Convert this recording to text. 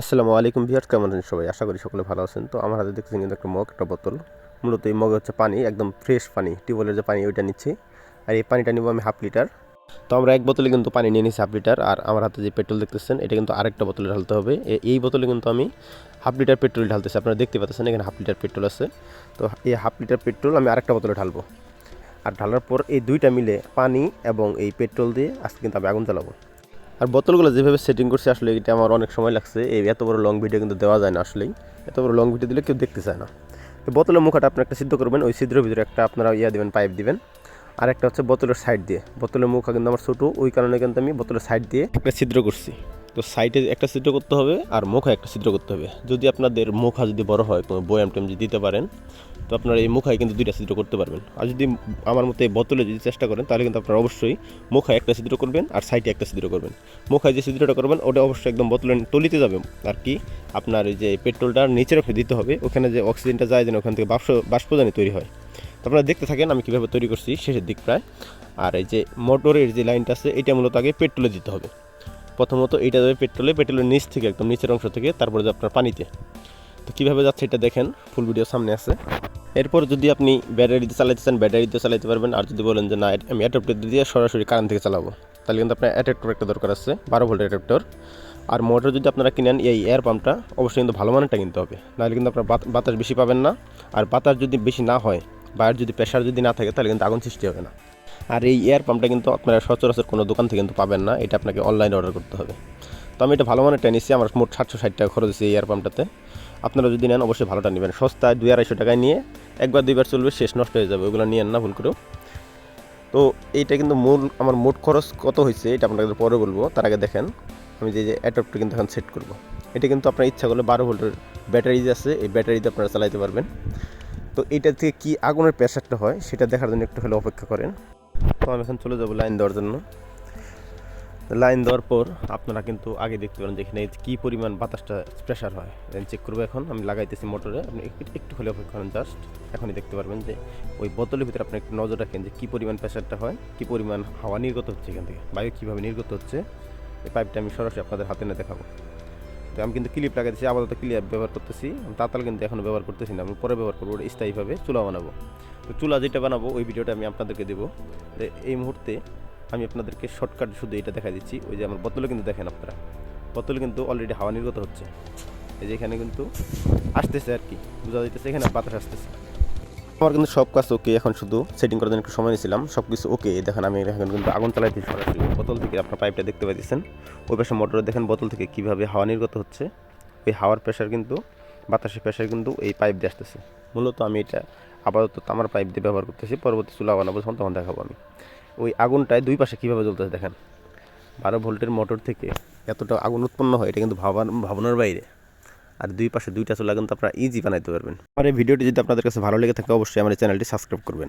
আসসালামু আলাইকুম ভিয়ার্স কেমন আছেন সবাই? আশা করি সকলে ভালো আছেন। তো আমার হাতে দেখতেছেন কিন্তু একটা মগ, একটা বোতল। মূলত এই মগে হচ্ছে পানি, একদম ফ্রেশ পানি, টিউবওয়েলের যে পানি, ওইটা নিচ্ছি। আর এই পানিটা নিব আমি হাফ লিটার তো আমরা এক বোতলে কিন্তু পানি নিয়ে নিচ্ছি হাফ লিটার আর আমার হাতে যে পেট্রোল দেখতেছেন, এটা কিন্তু আরেকটা বোতলে ঢালতে হবে। এই বোতলে কিন্তু আমি হাফ লিটার পেট্রোল ঢালতেছি। আপনারা দেখতে পাচ্ছেন এখানে হাফ লিটার পেট্রোল আছে। তো এই হাফ লিটার পেট্রোল আমি আরেকটা বোতলে ঢালবো। আর ঢালার পর এই দুইটা মিলে পানি এবং এই পেট্রোল দিয়ে আজকে কিন্তু আমি আগুন জ্বালাবো। আর বোতলগুলো যেভাবে সেটিং করছে আসলে এটা আমার অনেক সময় লাগছে। এই এত বড় লং ভিডিও কিন্তু দেওয়া যায় না আসলেই। এত বড় লং ভিডিও দিলে কেউ দেখতে চায় না। তো বোতলের মুখটা আপনি একটা সিদ্ধ করবেন, ওই ছিদ্রের ভিতরে একটা আপনারা ইয়া দিবেন পাইপ দিবেন। আর একটা হচ্ছে বোতলের সাইড দিয়ে। বোতলের মুখা কিন্তু আমার ছোটো, ওই কারণে কিন্তু আমি বোতলের সাইড দিয়ে একটা ছিদ্র করছি। তো সাইডে একটা ছিদ্র করতে হবে আর মুখা একটা ছিদ্র করতে হবে। যদি আপনাদের মুখা যদি বড় হয়, কোনো বয়াম টেম যদি দিতে পারেন তো আপনারা এই মুখায় কিন্তু দুইটা ছিদ্র করতে পারবেন। আর যদি আমার মতো বোতলে যদি চেষ্টা করেন, তাহলে কিন্তু আপনারা অবশ্যই মুখায় একটা ছিদ্র করবেন আর সাইডে একটা ছিদ্র করবেন। মুখায় যে ছিদ্রটা করবেন, ওটা অবশ্যই একদম বোতলের তলিতে যাবে। আর কি, আপনার এই যে পেট্রোলটা নিচে রেখে দিতে হবে। ওখানে যে অক্সিজেনটা যায় যেন ওখান থেকে বাষ্প বাষ্পদানি তৈরি হয়। তো আপনারা দেখতে থাকেন, আমি কীভাবে তৈরি করছি শেষের দিক প্রায়। আর এই যে মোটরের যে লাইনটা আছে, এটা মূলত আগে পেট্রোলে দিতে হবে। প্রথমত এইটা যাবে পেট্রোলে, পেট্রোলের নিচ থেকে, একদম নিচের অংশ থেকে, তারপরে যে আপনার পানিতে। তো কীভাবে যাচ্ছে এটা দেখেন, ফুল ভিডিও সামনে আছে। এরপর যদি আপনি ব্যাটারিতে চালাতে চান ব্যাটারিতে চালাতে পারবেন। আর যদি বলেন যে না আমি অ্যাডাপ্টার দিয়ে সরাসরি কারেন্ট থেকে চালাবো, তাহলে কিন্তু আপনার অ্যাডাপ্টার একটা দরকার আছে, বারো ভোল্ট অ্যাডাপ্টার আর মোটর যদি আপনারা কিনেন, এই এয়ার পাম্পটা অবশ্যই কিন্তু ভালো মানেরটা কিনতে হবে। নাহলে কিন্তু আপনার বাত- বাতাস বেশি পাবেন না। আর বাতাস যদি বেশি না হয় বা যদি প্রেশার যদি না থাকে, তাহলে কিন্তু আগুন সৃষ্টি হবে না। আর এই এয়ার পাম্পটা কিন্তু আপনারা সচরাচর কোনো দোকান থেকে কিন্তু পাবেন না, এটা আপনাকে অনলাইনে অর্ডার করতে হবে। তো আমি এটা ভালো মানেরটা নিচ্ছি আমার মোট সাতশো ষাট টাকা খরচ হয়েছে এই এয়ার পাম্পটাতে আপনারা যদি নেন, অবশ্যই ভালোটা নেবেন। সস্তায় দুই আড়াইশো টাকায় নিয়ে একবার দুইবার চলবে, শেষ নষ্ট হয়ে যাবে, ওগুলো নিয়েন না, ভুল করেও। তো এইটা কিন্তু মূল, আমার মোট খরচ কত হয়েছে, এটা আপনাদের পরে বলব, তার আগে দেখেন, আমি যে অ্যাডাপ্টার কিন্তু এখন সেট করব। এটা কিন্তু আপনার ইচ্ছা করলে বারো ভোল্টের ব্যাটারি যে আছে, এই ব্যাটারিতে আপনারা চালাইতে পারবেন। তো এইটা থেকে কী আগুনের প্রেশারটা হয়, সেটা দেখার জন্য একটু হলে অপেক্ষা করেন। তো আমি এখন চলে যাব লাইন দেওয়ার জন্য। লাইন দেওয়ার পর আপনারা কিন্তু আগে দেখতে পারেন যে এখানে কী পরিমাণ বাতাসটা প্রেশার হয়। চেক করব এখন, আমি লাগাইতেছি মোটরে। আপনি একটু- হলে অপেক্ষা করেন জাস্ট এখনই দেখতে পারবেন যে ওই বোতলের ভিতরে আপনি একটু নজর রাখেন যে কী পরিমাণ প্রেশারটা হয়, কী পরিমাণ হাওয়া নির্গত হচ্ছে এখান থেকে, বায়ু কীভাবে নির্গত হচ্ছে। এই পাইপটা আমি সরাসরি আপনাদের হাতে নিয়ে দেখাবো। তো আমি কিন্তু ক্লিপ লাগাইতেছি, আপাতত ক্লিপ ব্যবহার করতেছি। তাতাল কিন্তু এখনও ব্যবহার করতেছি না, আমি পরে ব্যবহার করব, ওটা স্থায়ীভাবে চুলা বানাবো। তো চুলা যেটা বানাবো, ওই ভিডিওটা আমি আপনাদেরকে দেবো। এই মুহূর্তে আমি আপনাদেরকে শর্টকাট শুধু এটা দেখা দিচ্ছি। ওই যে আমার বোতলে কিন্তু দেখেন আপনারা। বোতলে কিন্তু অলরেডি হাওয়া নির্গত হচ্ছে। এই যে এখানে কিন্তু আসতেছে আর কি। বোঝা যাইতেছে এখানে বাতাস আসতেছে। আমার কিন্তু সব কাজ ওকে এখন শুধু সেটিং করার জন্য একটু সময় নিয়েছিলাম। সব কিছু ওকে দেখেন আমি এখন কিন্তু আগুন চালাইছি সরাসরি বোতল থেকে আপনার পাইপটা দেখতে পাচ্ছেন ওই পাশে মোটরে দেখেন বোতল থেকে কীভাবে হাওয়া নির্গত হচ্ছে। ওই হাওয়ার প্রেশার কিন্তু, বাতাসের প্রেশার কিন্তু এই পাইপ দিয়ে আসতেছে। মূলত আমি এটা আপাতত তামার পাইপ দিয়ে ব্যবহার করতেছি। পরবর্তী চুলা বানাবো, তখন দেখাবো আমি। ওই আগুনটায় দুই পাশে কীভাবে জ্বলতেছে দেখেন। বারো ভোল্টের মোটর থেকে এতটা আগুন উৎপন্ন হয়, এটা কিন্তু ভাবান ভাবনার বাইরে। আর দুই পাশে দুইটা চুলা কিন্তু আপনারা ইজি বানাইতে পারবেন। আমার এই ভিডিওটি যদি আপনাদের কাছে ভালো লেগে থাকে, অবশ্যই আমার চ্যানেলটি সাবস্ক্রাইব করবেন।